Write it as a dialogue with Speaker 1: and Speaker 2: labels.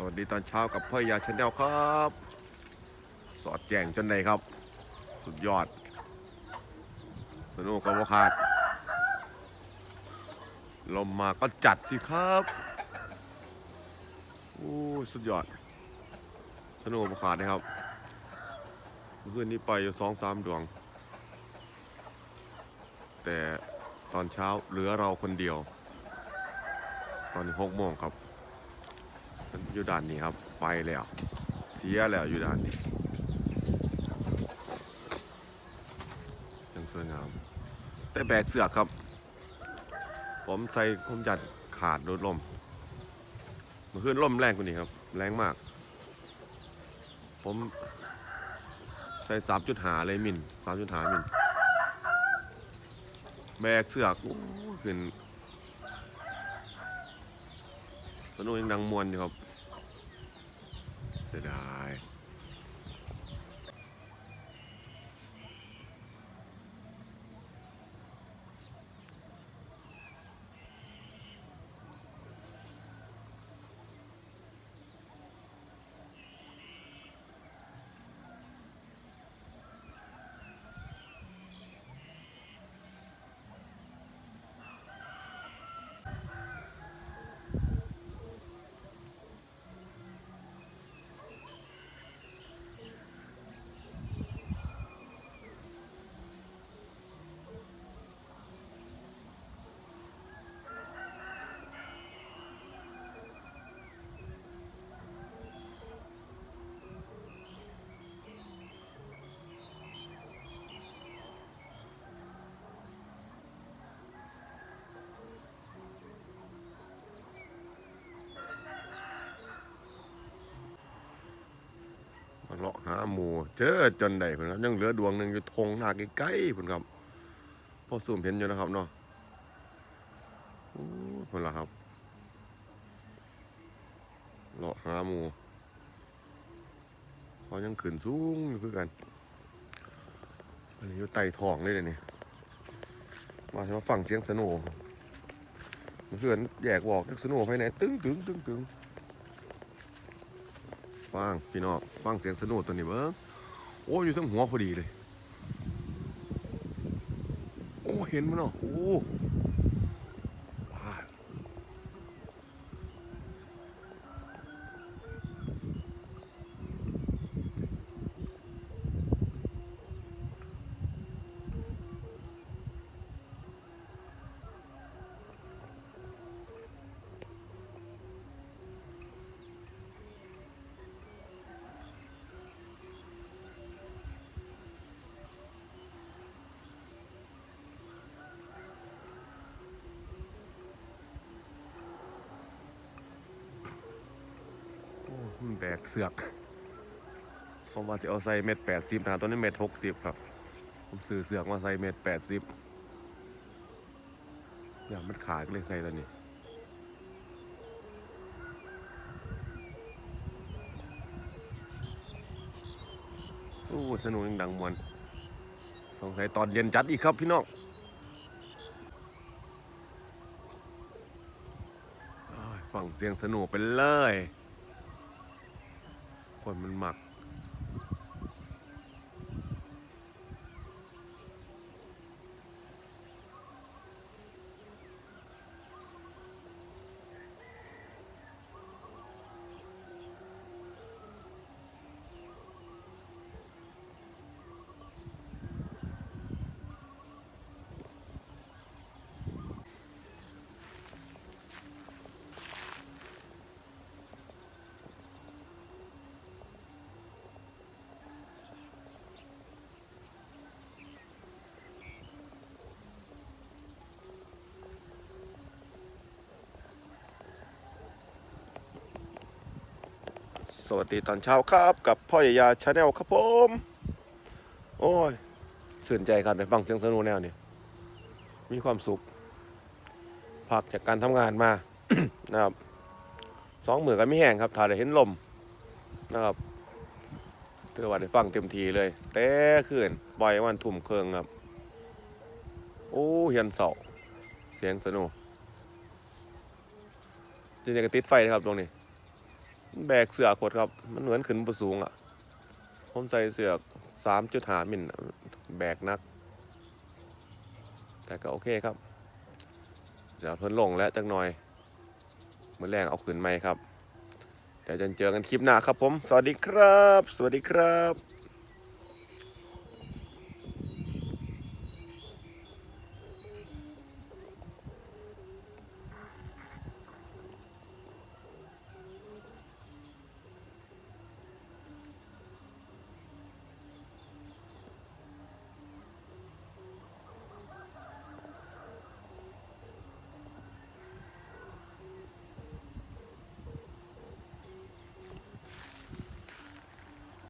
Speaker 1: สวัสดีตอนเช้ากับพ่อยาชาแนลครับ สอดแจงจนไหนครับ สุดยอด สนุกกับขาด ลมมาก็จัดสิครับโอ้สุดยอด สนุกกับขาดนะครับเมื่อคืนนี้ไปอยู่สองสามดวง แต่ตอนเช้าเหลือเราคนเดียว ตอนนี้หกโมงครับ อยู่ด้านนี้ครับ ไปแล้ว เสียแล้วอยู่ด้านนี้ยังสวยงาม แต่แบกเสือกครับ ผมใส่ผมจัดขาดโดนลมเมื่อคืนลมแรงกว่านี้ครับ แรงมาก ผมใส่สามจุดหาเลยมินสามจุดหามิน แบกเสือกโอ้ยขึ้น สนุกยังดังมวนอยู่ครับเสียดาย หาหมูเจอจนได้เพิ่นครับยังเหลือดวงหนึ่งอยู่ทงหน้าใกล้ๆเพิ่นครับพอซูมเห็นอยู่นะครับเนาะโอ้เพิ่นละครับเลาะหาหมูเขายังขึ้นสูงอยู่คือกันอันนี้อยู่ไต่ทองเลยเดี๋ยวนี้มาจะมาฟังเสียงสโนว์เมื่อคืนแยกบอกสโนว์ภายในตึ้งตึ้งตึ้งตึ้ง ฟังพี่น้องฟังเสียงสนุกตัวนี้เบิ้งโอ้อยู่ทั้งหัวพอดีเลย โอ้เห็นมันเนาะโอ้ แบกเสือกผมว่าจะเอาใส่เม็ดแปดสิบนะตัวนี้เม็ดหกสิบครับ ผมซื้อเสือกมาใส่เม็ดแปดสิบอย่างมันขาดก็เลยใส่ตัวนี้โอ้สนุกยังดังมวนสงสัยตอนเย็นจัดอีกครับพี่น้องฟังเสียงสนุกไปเลย คนมันหมัก สวัสดีตอนเช้าครับกับพ่อใหญ่ยาชาแนลครับผม โอ้ยสื่นใจครับได้ฟังเสียงสนุแนวนี้มีความสุขพักจากการทำงานมา นะครับสองมือกันไม่แห้งครับถ่ายได้เห็นลมนะครับเตือว่าได้ฟังเต็มทีเลย แต่ขึ้นบ่อยวันทุ่มเครืองครับ โอ้เฮียนเสาเสียงสนุกจริงๆก็ติดไฟนะครับตรงนี้ แบกเสือกดครครับ มันเหมือนขึ้นบนสูงอะ ผมใส่เสือกสามจุดหามิลน่ะแบกนัก แต่ก็โอเคครับเดี๋ยวเพิ่นลงแล้วจักหน่อยมือแรงเอาขึ้นไหมครับ เดี๋ยวจะเจอกันคลิปหน้าครับผม สวัสดีครับ สวัสดีครับ